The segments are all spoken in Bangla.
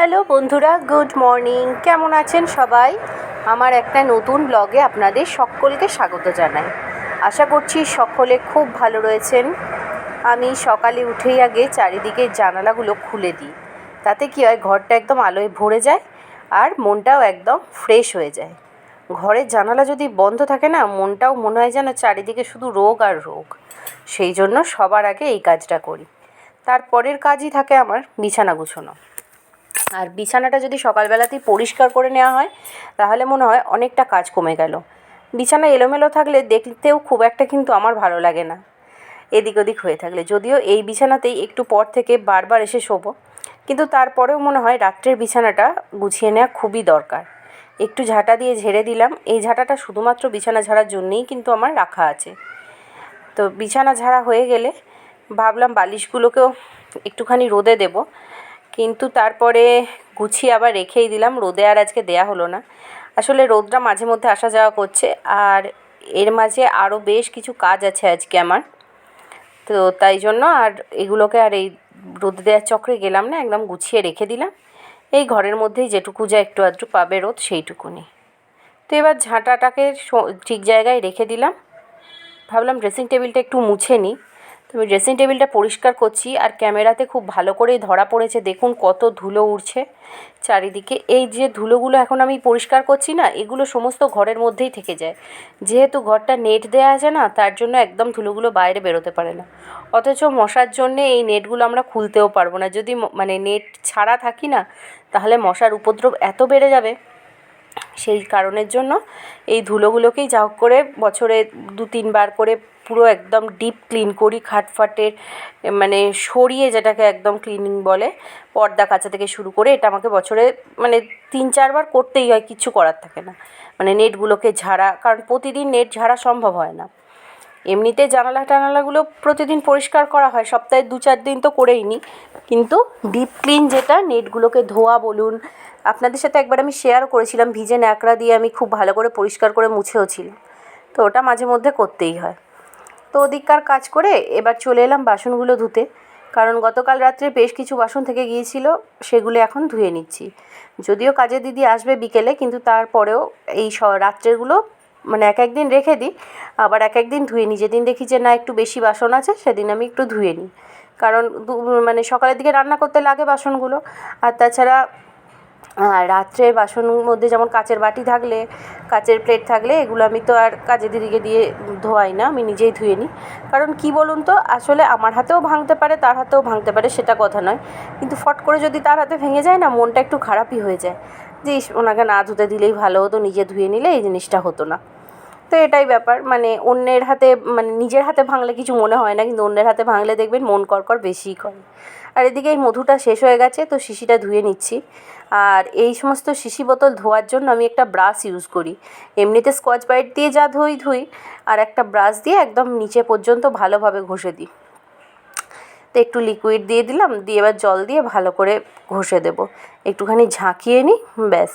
হ্যালো বন্ধুরা, গুড মর্নিং। কেমন আছেন সবাই? আমার একটা নতুন ব্লগে আপনাদের সকলকে স্বাগত জানাই। আশা করছি সকলে খুব ভালো রয়েছেন। আমি সকালে উঠেই আগে চারিদিকে জানালাগুলো খুলে দিই। তাতে কী হয়, ঘরটা একদম আলোয় ভরে যায় আর মনটাও একদম ফ্রেশ হয়ে যায়। ঘরের জানালা যদি বন্ধ থাকে না, মনটাও মনে হয় যেন চারিদিকে শুধু রোগ আর রোগ। সেই জন্য সবার আগে এই কাজটা করি। তারপরের কাজই থাকে আমার বিছানা গুছোনো। আর বিছানাটা যদি সকালবেলাতেই পরিষ্কার করে নেওয়া হয়, তাহলে মনে হয় অনেকটা কাজ কমে গেল। বিছানা এলোমেলো থাকলে দেখতেও খুব একটা কিন্তু আমার ভালো লাগে না। এদিক ওদিক হয়ে থাকলে। যদিও এই বিছানাতেই একটু পর থেকে বারবার এসে শোবো, কিন্তু তারপরেও মনে হয় রাত্রের বিছানাটা গুছিয়ে নেওয়া খুবই দরকার। একটু ঝাঁটা দিয়ে ঝেড়ে দিলাম। এই ঝাঁটাটা শুধুমাত্র বিছানা ঝাড়ার জন্যেই কিন্তু আমার রাখা আছে। তো বিছানা ঝাড়া হয়ে গেলে ভাবলাম বালিশগুলোকেও একটুখানি রোদে দেবো। কিন্তু তারপরে গুছিয়ে আবার রেখেই দিলাম। রোদে আর আজকে দেয়া হলো না। আসলে রোদটা মাঝে মধ্যে আসা যাওয়া করছে। আর এর মাঝে আরও বেশ কিছু কাজ আছে আজকে আমার। তো তাই জন্য আর এগুলোকে আর এই রোদে দেওয়ার চক্রে গেলাম না, একদম গুছিয়ে রেখে দিলাম। এই ঘরের মধ্যেই যেটুকু যা একটু আধটু পাবে রোদ, সেইটুকুনি। তো এবার ঝাঁটাটাকে ঠিক জায়গায় রেখে দিলাম। ভাবলাম ড্রেসিং টেবিলটা একটু মুছে নিই তো ড্রেসিং টেবিলটা পরিষ্কার করছি আর ক্যামেরাতে খুব ভালো করেই ধরা পড়েছে। দেখুন কত ধুলো উড়ছে চারিদিকে। এই যে ধুলোগুলো এখন আমি পরিষ্কার করছি না, এগুলো সমস্ত ঘরের মধ্যেই থেকে যায়। যেহেতু ঘরটা নেট দেওয়া আছে না, তার জন্য একদম ধুলোগুলো বাইরে বেরোতে পারে না। অথচ মশার জন্যে এই নেটগুলো আমরা খুলতেও পারব না। যদি মানে নেট ছাড়া থাকি না, তাহলে মশার উপদ্রব এত বেড়ে যাবে। সেই কারণের জন্য এই ধুলোগুলোকেই যা হোক করে বছরে দু তিনবার করে পুরো একদম ডিপ ক্লিন করি খাটফাটের মানে সরিয়ে যেটাকে একদম ক্লিনিং বলে, পর্দা কাচা থেকে শুরু করে এটা আমাকে বছরে মানে তিন চারবার করতেই হয় কিচ্ছু করার থাকে না। মানে নেটগুলোকে ঝাড়া, কারণ প্রতিদিন নেট ঝাড়া সম্ভব হয় না। এমনিতে জানালা টানালাগুলো প্রতিদিন পরিষ্কার করা হয়, সপ্তাহে দু চার দিন তো করেই নিই কিন্তু ডিপ ক্লিন যেটা, নেটগুলোকে ধোয়া বলুন, আপনাদের সাথে একবার আমি শেয়ারও করেছিলাম, ভিজে ন্যাকড়া দিয়ে আমি খুব ভালো করে পরিষ্কার করে মুছেও ছিলাম তো ওটা মাঝে মধ্যে করতেই হয়। তো ওদিককার কাজ করে এবার চলে এলাম বাসনগুলো ধুতে। কারণ গতকাল রাত্রে বেশ কিছু বাসন থেকে গিয়েছিল, সেগুলো এখন ধুয়ে নিচ্ছি। যদিও কাজের দিদি আসবে বিকেলে, কিন্তু তারপরেও এই স, রাত্রেগুলো মানে এক এক দিন রেখে দিই। আবার এক এক দিন ধুয়ে নিই। যেদিন দেখি যে না, একটু বেশি বাসন আছে, সেদিন আমি একটু ধুয়ে নিই। কারণ মানে সকালের দিকে রান্না করতে লাগে বাসনগুলো। আর তাছাড়া আর রাত্রের বাসনের মধ্যে যেমন কাচের বাটি থাকলে, কাচের প্লেট থাকলে, এগুলো আমি তো আর কাজের দিদিকে দিয়ে ধোয়াই না, আমি নিজেই ধুয়ে নিই। কারণ কী বলুন তো, আসলে আমার হাতেও ভাঙতে পারে, তার হাতেও ভাঙতে পারে, সেটা কথা নয়। কিন্তু ফট করে যদি তার হাতে ভেঙে যায় না, মনটা একটু খারাপই হয়ে যায়। যে ওনাকে না ধুতে দিলেই ভালো হতো, নিজে ধুয়ে নিলে এই জিনিসটা হতো না। তো এটাই ব্যাপার মানে অন্যের হাতে মানে নিজের হাতে ভাঙলে কিছু মনে হয় না, কিন্তু অন্যের হাতে ভাঙলে দেখবেন মন করকর বেশিই করে। আর এদিকে এই মধুটা শেষ হয়ে গেছে, তো শিশিটা ধুয়ে নিচ্ছি। আর এই সমস্ত শিশি বোতল ধোয়ার জন্য আমি একটা ব্রাশ ইউজ করি। এমনিতে স্কচ ব্রাইট দিয়ে যা ধুই ধুই, আর একটা ব্রাশ দিয়ে একদম নিচে পর্যন্ত ভালোভাবে ঘষে দিই। তো একটু লিকুইড দিয়ে দিলাম, দিয়ে এবার জল দিয়ে ভালো করে ঘষে দেব। একটুখানি ঝাঁকিয়ে নিই ব্যাস।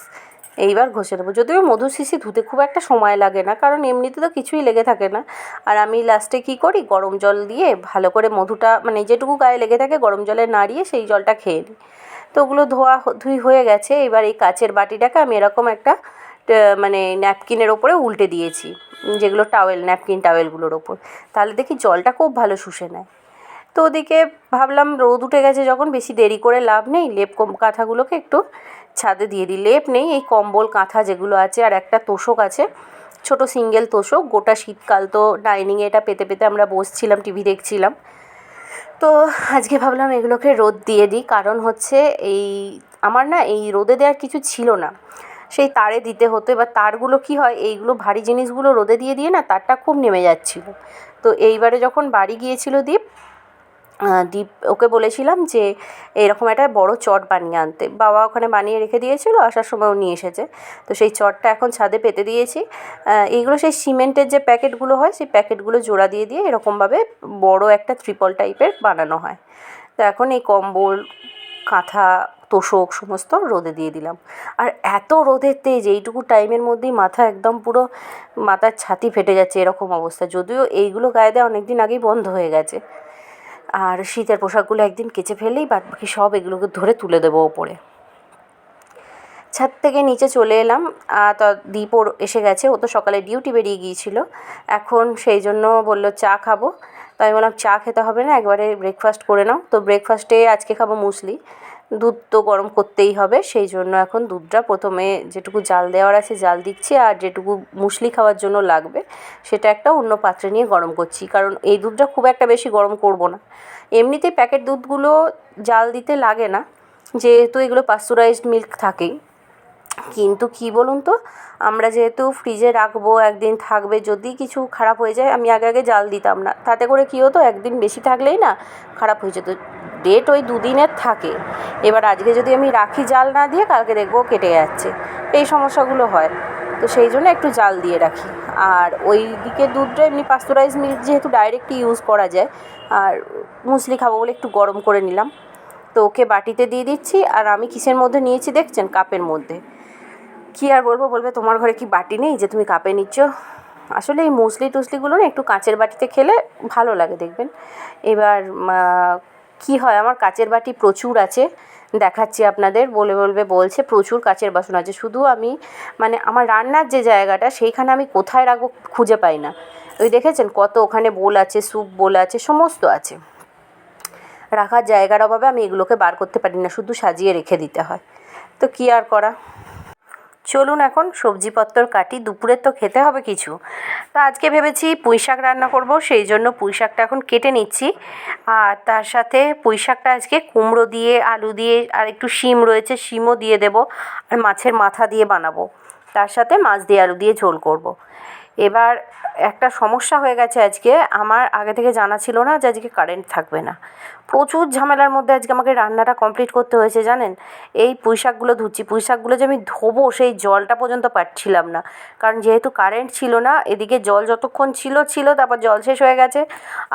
এইবার ঘষে নেব। যদিও মধু শিশি ধুতে খুব একটা সময় লাগে না, কারণ এমনিতে তো কিছুই লেগে থাকে না। আর আমি লাস্টে কী করি, গরম জল দিয়ে ভালো করে মধুটা মানে যেটুকু গায়ে লেগে থাকে গরম জলে নাড়িয়ে সেই জলটা খেয়ে নিই। তো ওগুলো ধোয়া ধুই হয়ে গেছে। এবার এই কাচের বাটিটাকে আমি এরকম একটা মানে ন্যাপকিনের ওপরে উল্টে দিয়েছি, যেগুলো টাওয়েল ন্যাপকিন টাওয়েলগুলোর ওপর। তাহলে দেখি জলটা খুব ভালো শুষে নেয়। তো ওদিকে ভাবলাম রোদ উঠে গেছে যখন, বেশি দেরি করে লাভ নেই। লেপ কাঁথাগুলোকে একটু ছাদে দিয়ে দিই। লেপ নেই, এই কম্বল, কাঁথা যেগুলো আছে, আর একটা তোষক আছে। ছোট সিঙ্গেল তোষক, গোটা শীতকাল তো ডাইনিংয়ে এটা পেতে পেতে আমরা বসছিলাম টিভি দেখছিলাম। তো আজকে ভাবলাম এগুলোকে রোদ দিয়ে দিই, কারণ হচ্ছে এই, আমার না এই রোদে দেওয়ার কিছু ছিল না। সেই তারে দিতে হতো, এবার তারগুলো কী হয়, এইগুলো ভারী জিনিসগুলো রোদে দিয়ে দিয়ে না তারটা খুব নেমে যাচ্ছিল। তো এইবারে যখন বাড়ি গিয়েছিল দীপ দীপ, ওকে বলেছিলাম যে এরকম একটা বড় চট বানিয়ে আনতে। বাবা ওখানে বানিয়ে রেখে দিয়েছিল, আসার সময় ও নিয়ে এসেছে। তো সেই চটটা এখন ছাদে পেতে দিয়েছি। এইগুলো সেই সিমেন্টের যে প্যাকেটগুলো হয়, সেই প্যাকেটগুলো জোড়া দিয়ে দিয়ে এরকমভাবে বড় একটা ত্রিপল টাইপের বানানো হয়। তো এখন এই কম্বল, কাঁথা, তোষক সমস্ত রোদে দিয়ে দিলাম। আর এত রোদের তেজ, এইটুকু টাইমের মধ্যেই মাথা একদম পুরো মাথার ছাতি ফেটে যাচ্ছে এরকম অবস্থা। যদিও এইগুলো গায়ে দেওয়া অনেক দিন আগেই বন্ধ হয়ে গেছে। আর শীতের পোশাকগুলো একদিন কেচে ফেলেই বাদ বাকি সব এগুলোকে ধরে তুলে দেবো ওপরে। ছাদ থেকে নিচে চলে এলাম তো দীপও এসে গেছে, ও তো সকালে ডিউটি বেরিয়ে গিয়েছিল। এখন সেই জন্য বলল চা খাব। তো আমি বললাম, চা খেতে হবে না, একবারে ব্রেকফাস্ট করে নাও। তো ব্রেকফাস্টে আজকে খাব মুসলি। দুধ তো গরম করতেই হবে, সেই জন্য এখন দুধটা প্রথমে যেটুকু জাল দেওয়ার আছে জাল দিচ্ছি, আর যেটুকু মুসলি খাওয়ার জন্য লাগবে সেটা একটা অন্য পাত্রে নিয়ে গরম করছি, কারণ এই দুধটা খুব একটা বেশি গরম করব না। এমনিতেই প্যাকেট দুধগুলো জাল দিতে লাগে না, যেহেতু এগুলো পাস্তুরাইজড মিল্ক থাকেই কিন্তু কি বলুন তো, আমরা যেহেতু ফ্রিজে রাখব, একদিন থাকবে, যদি কিছু খারাপ হয়ে যায়, আমি আগে আগে জাল দিতাম না। তাতে করে কী হতো, একদিন বেশি থাকলেই না খারাপ হয়ে যেত। ডেট ওই দুদিনের থাকে। এবার আজকে যদি আমি রাখি জাল না দিয়ে, কালকে দেখব কেটে যাচ্ছে। এই সমস্যাগুলো হয়। তো সেই জন্য একটু জাল দিয়ে রাখি। আর ওই দিকে দুধটা এমনি পাস্তুরাইজ মিল্ক যেহেতু ডাইরেক্ট ইউজ করা যায়, আর মুসলি খাব বলে একটু গরম করে নিলাম। তো ওকে বাটিতে দিয়ে দিচ্ছি, আর আমি কিসের মধ্যে নিয়েছি দেখছেন? কাপের মধ্যে। কী আর বলব? বলবে, তোমার ঘরে কি বাটি নেই যে তুমি কাপে নিচ্ছ? আসলে এই মুসলি টুসলিগুলো না একটু কাঁচের বাটিতে খেলে ভালো লাগে, দেখবেন। এবার কি হয়? আমার কাঁচের বাটি প্রচুর আছে, দেখাচ্ছি আপনাদের। বলে, বলবে, বলছে, প্রচুর কাঁচের বাসন আছে। শুধু আমি মানে আমার রান্নার যে জায়গাটা, সেইখানে আমি কোথায় রাখব খুঁজে পাই না। ওই দেখেছেন? কত ওখানে বোল আছে, স্যুপ বোল আছে, সমস্ত আছে। রাখার জায়গার অভাবে আমি এগুলোকে বার করতে পারি না, শুধু সাজিয়ে রেখে দিতে হয়। তো কী আর করা? চলুন এখন সবজিপত্র কাটি, দুপুরের তো খেতে হবে কিছু। তো আজকে ভেবেছি পুঁই শাক রান্না করব, সেই জন্য পুঁই শাকটা এখন কেটে নিচ্ছি। আর তার সাথে পুঁই শাকটা আজকে কুমড়ো দিয়ে, আলু দিয়ে, আর একটু শিম রয়েছে, শিমও দিয়ে দেব। আর মাছের মাথা দিয়ে বানাবো। তার সাথে মাছ দিয়ে, আলু দিয়ে ঝোল করব। এবার একটা সমস্যা হয়ে গেছে আজকে। আমার আগে থেকে জানা ছিল না যে আজকে কারেন্ট থাকবে না। প্রচুর ঝামেলার মধ্যে আজকে আমাকে রান্নাটা কমপ্লিট করতে হয়েছে, জানেন? এই পুঁই শাকগুলো ধুচ্ছি পুঁই শাকগুলো যে আমি ধোবো সেই জলটা পর্যন্ত পাচ্ছিলাম না। কারণ যেহেতু কারেন্ট ছিল না, এদিকে জল যতক্ষণ ছিল ছিল, তারপর জল শেষ হয়ে গেছে।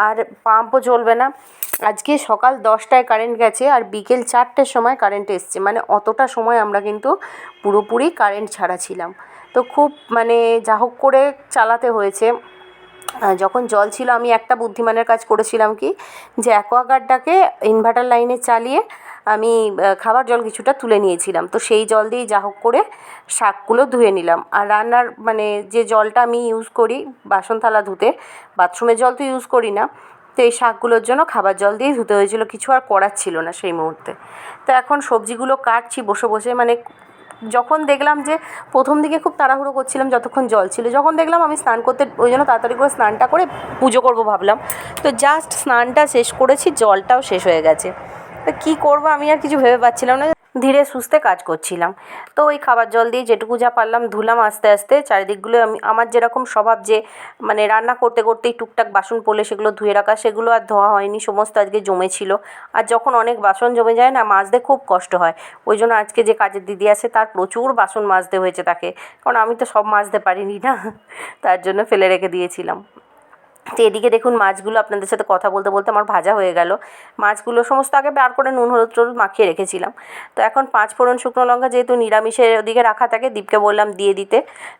আর পাম্পও চলবে না। আজকে সকাল দশটায় কারেন্ট গেছে আর বিকেল চারটের সময় কারেন্ট এসছে। মানে অতটা সময় আমরা কিন্তু পুরোপুরি কারেন্ট ছাড়া ছিলাম। তো খুব মানে যা হোক করে চালাতে হয়েছে। যখন জল ছিল, আমি একটা বুদ্ধিমানের কাজ করেছিলাম কি, যে অ্যাকোয়াগার্ডটাকে ইনভার্টার লাইনে চালিয়ে আমি খাবার জল কিছুটা তুলে নিয়েছিলাম। তো সেই জল দিয়েই যা হোক করে শাকগুলো ধুয়ে নিলাম। আর রান্নার মানে যে জলটা আমি ইউজ করি বাসন থালা ধুতে, বাথরুমের জল তো ইউজ করি না, তো এই শাকগুলোর জন্য খাবার জল দিয়েই ধুতে হয়েছিল। কিছু আর করার ছিল না সেই মুহূর্তে। তো এখন সবজিগুলো কাটছি, বসে বসে মানে যখন দেখলাম যে প্রথম দিকে খুব তাড়াহুড়ো করছিলাম, যতক্ষণ জল ছিল। যখন দেখলাম আমি স্নান করতে, ওই জন্য তাড়াতাড়ি করে স্নানটা করে পুজো করব ভাবলাম। তো জাস্ট স্নানটা শেষ করেছি, জলটাও শেষ হয়ে গেছে। তো কী করব আমি আর কিছু ভেবে পাচ্ছিলাম না। ধীরে সুস্থে কাজ করছিলাম। তো ওই খাবার জল দিয়ে যেটুকু যা পারলাম ধুলাম আস্তে আস্তে, চারিদিকগুলো আমি, আমার যেরকম স্বভাব যে মানে রান্না করতে করতেই টুকটাক বাসন পড়লে সেগুলো ধুয়ে রাখা, সেগুলো আর ধোয়া হয়নি, সমস্ত আজকে জমেছিল। আর যখন অনেক বাসন জমে যায় না, মাজতে খুব কষ্ট হয়। ওই জন্য আজকে যে কাজের দিদি আছে, তার প্রচুর বাসন মাজতে হয়েছে তাকে। কারণ আমি তো সব মাজতে পারিনি না, তার জন্য ফেলে রেখে দিয়েছিলাম। তো এদিকে দেখুন মাছগুলো আপনাদের সাথে কথা বলতে বলতে আমার ভাজা হয়ে গেল। মাছগুলো সমস্ত আগে বার করে নুন, হলুদ, টলুদ মাখিয়ে রেখেছিলাম। তো এখন পাঁচ ফোড়ন শুকনো লঙ্কা যেহেতু নিরামিষের ওদিকে রাখা থাকে, দীপকে বললাম দিয়ে দিতে।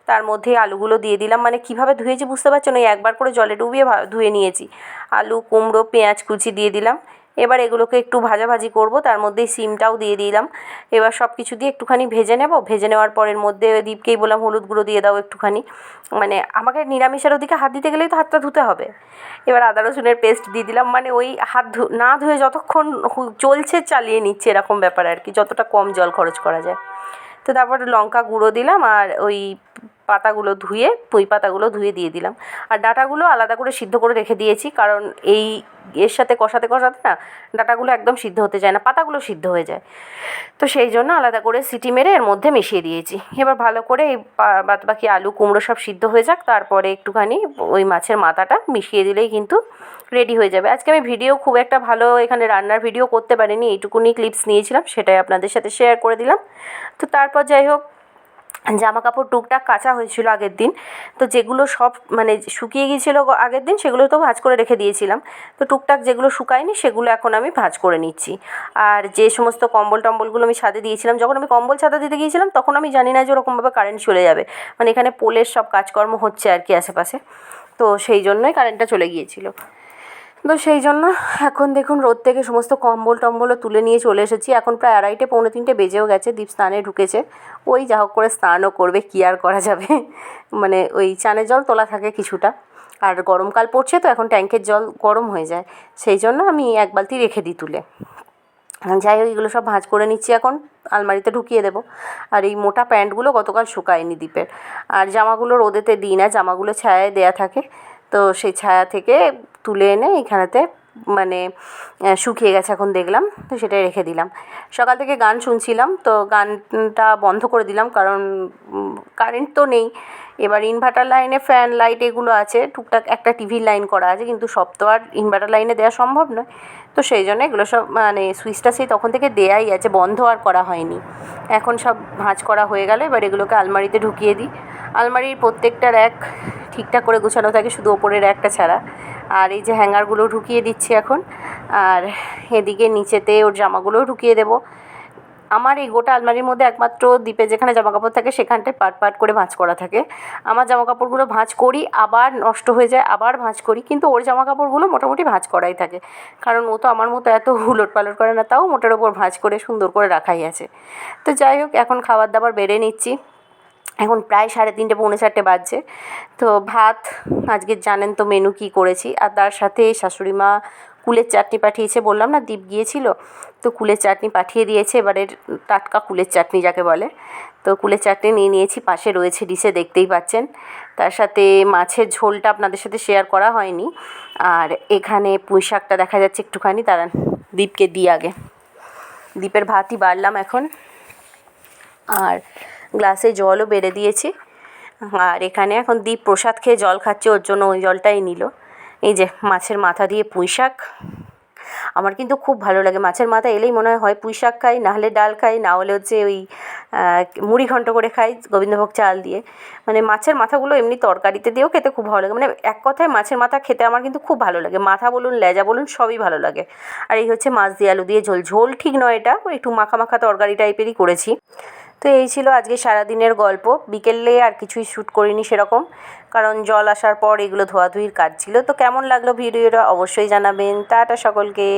তার মধ্যে আলুগুলো দিয়ে দিলাম। মানে কীভাবে ধুয়েছি বুঝতে পারছেন? ওই একবার করে জলে ডুবিয়ে ধুয়ে নিয়েছি। আলু, কুমড়ো, পেঁয়াজ, কুচি দিয়ে দিলাম। এবার এগুলোকে একটু ভাজাভাজি করব, তার মধ্যেই সিমটাও দিয়ে দিলাম। এবার সব কিছু দিয়ে একটুখানি ভেজে নেব। ভেজে নেওয়ার পরের মধ্যে দীপকেই বললাম হলুদ গুঁড়ো দিয়ে দাও একটুখানি। মানে আমাকে নিরামিষের ওদিকে হাত দিতে গেলেই তো হাতটা ধুতে হবে। এবার আদা রসুনের পেস্ট দিয়ে দিলাম। মানে ওই হাত না ধুয়ে যতক্ষণ চলছে চালিয়ে নিচ্ছে এরকম ব্যাপার আর কি, যতটা কম জল খরচ করা যায়। তো তারপর লঙ্কা গুঁড়ো দিলাম আর ওই পাতাগুলো ধুয়ে, পুঁই পাতাগুলো ধুয়ে দিয়ে দিলাম। আর ডাঁটাগুলো আলাদা করে সিদ্ধ করে রেখে দিয়েছি, কারণ এই এর সাথে কষাতে কষাতে না ডাঁটাগুলো একদম সিদ্ধ হতে চায় না, পাতাগুলো সিদ্ধ হয়ে যায়। তো সেই জন্য আলাদা করে সিটি মেরে এর মধ্যে মিশিয়ে দিয়েছি। এবার ভালো করে এই বাদ বাকি আলু, কুমড়ো সব সিদ্ধ হয়ে যাক, তারপরে একটুখানি ওই মাছের মাথাটা মিশিয়ে দিলেই কিন্তু রেডি হয়ে যাবে। আজকে আমি ভিডিও খুব একটা ভালো এখানে রান্নার ভিডিও করতে পারিনি, এইটুকুনি ক্লিপস নিয়েছিলাম, সেটাই আপনাদের সাথে শেয়ার করে দিলাম। তো তারপর যাই হোক জামা কাপড় টুকটাক কাচা হয়েছিল আগের দিন। তো যেগুলো সব মানে শুকিয়ে গিয়েছিল আগের দিন, সেগুলো তো ভাজ করে রেখে দিয়েছিলাম। তো টুকটাক যেগুলো শুকায়নি, সেগুলো এখন আমি ভাজ করে নিচ্ছি। আর যে সমস্ত কম্বল টম্বলগুলো আমি ছাদে দিয়েছিলাম, যখন আমি কম্বল ছাদে দিতে গিয়েছিলাম, তখন আমি জানি না যে ওরকমভাবে কারেন্ট চলে যাবে। মানে এখানে পোলের সব কাজকর্ম হচ্ছে আর কি আশেপাশে। তো সেই জন্যই কারেন্টটা চলে গিয়েছিল। তো সেই জন্য এখন দেখুন রোদ থেকে সমস্ত কম্বল টম্বলও তুলে নিয়ে চলে এসেছি। এখন প্রায় আড়াইটে, পৌনে তিনটে বেজেও গেছে, দীপ স্নানে ঢুকেছে। ওই যা হোক করে স্নানও করবে, কী আর করা যাবে? মানে ওই চানের জল তোলা থাকে কিছুটা। আর গরমকাল পড়ছে তো, এখন ট্যাঙ্কের জল গরম হয়ে যায়। সেই জন্য আমি এক বালতি রেখে দিই তুলে। যাই হোক, এগুলো সব ভাঁজ করে নিচ্ছি এখন। আলমারিতে ঢুকিয়ে দেবো। আর এই মোটা প্যান্টগুলো গতকাল শুকায়নি দীপের। আর জামাগুলো রোদেতে দিই না, জামাগুলো ছায়ায় দেয়া থাকে। তো সেই ছায়া থেকে তুলে এনে এইখানেতে মানে শুকিয়ে গেছে এখন দেখলাম, তো সেটাই রেখে দিলাম। সকাল থেকে গান শুনছিলাম, তো গানটা বন্ধ করে দিলাম, কারণ কারেন্ট তো নেই। এবার ইনভার্টার লাইনে ফ্যান লাইট এগুলো আছে, টুকটাক একটা টিভির লাইন করা আছে, কিন্তু সব তো আর ইনভার্টার লাইনে দেওয়া সম্ভব নয়। তো সেই জন্য এগুলো সব মানে সুইচটা সেই তখন থেকে দেয়াই আছে, বন্ধ আর করা হয়নি। এখন সব ভাঁজ করা হয়ে গেলে, এবার এগুলোকে আলমারিতে ঢুকিয়ে দিই। আলমারির প্রত্যেকটা র্যাক ঠিকঠাক করে গোছানো থাকে, শুধু ওপরের র্যাকটা ছাড়া। আর এই যে হ্যাঙ্গারগুলো ঢুকিয়ে দিচ্ছি এখন, আর এদিকে নিচেতে ওর জামাগুলোও ঢুকিয়ে দেবো। আমার এই গোটা আলমারির মধ্যে একমাত্র দ্বীপে যেখানে জামা কাপড় থাকে সেখানটায় পাট পাট করে ভাঁজ করা থাকে। আমার জামা কাপড়গুলো ভাঁজ করি, আবার নষ্ট হয়ে যায়, আবার ভাঁজ করি, কিন্তু ওর জামা কাপড়গুলো মোটামুটি ভাঁজ করাই থাকে। কারণ ও তো আমার মতো এত হুলট পালট করে না, তাও মোটের ওপর ভাঁজ করে সুন্দর করে রাখাই আছে। তো যাই হোক, এখন খাবার দাবার বেড়ে নিচ্ছি। এখন প্রায় সাড়ে তিনটে, পৌনে চারটে বাজছে। তো ভাত, আজকে জানেন তো মেনু কী করেছি, আর তার সাথে শাশুড়ি মা কুলের চাটনি পাঠিয়েছে, বললাম না দ্বীপ গিয়েছিল, তো কুলের চাটনি পাঠিয়ে দিয়েছে, এবারের টাটকা কুলের চাটনি যাকে বলে। তো কুলের চাটনি নিয়ে নিয়েছি, পাশে রয়েছে ডিশে, দেখতেই পাচ্ছেন। তার সাথে মাছের ঝোলটা আপনাদের সাথে শেয়ার করা হয়নি। আর এখানে পুঁই শাকটা দেখা যাচ্ছে একটুখানি তারা দ্বীপকে দিই আগে। দ্বীপের ভাতই বাড়লাম এখন। আর গ্লাসে জলও বেড়ে দিয়েছি। আর এখানে এখন দীপ প্রসাদ খেয়ে জল খাচ্ছে, ওর জন্য ওই জলটাই নিল। এই যে মাছের মাথা দিয়ে পুঁই শাক। আমার কিন্তু খুব ভালো লাগে। মাছের মাথা এলেই মনে হয় পুঁই শাক খাই নাহলে ডাল খাই, না হলে হচ্ছে ওই মুড়ি ঘন্ট করে খাই, গোবিন্দভোগ চাল দিয়ে। মানে মাছের মাথাগুলো এমনি তরকারিতে দিয়েও খেতে খুব ভালো লাগে। মানে এক কথায় মাছের মাথা খেতে আমার কিন্তু খুব ভালো লাগে। মাথা বলুন, লেজা বলুন, সবই ভালো লাগে। আর এই হচ্ছে মাছ দিয়ে আলু দিয়ে ঝোল। ঝোল ঠিক নয় এটা। একটু মাখা মাখা তরকারি টাইপেরই করেছি। তো এই ছিল আজকে সারাদিনের গল্প। বিকেলে আর কিছুই শ্যুট করিনি সেরকম, কারণ জল আসার পর এগুলো ধোয়াধুয়ির কাজ ছিল। তো কেমন লাগল ভিডিওটা অবশ্যই জানাবেন। টাটা সকলকে।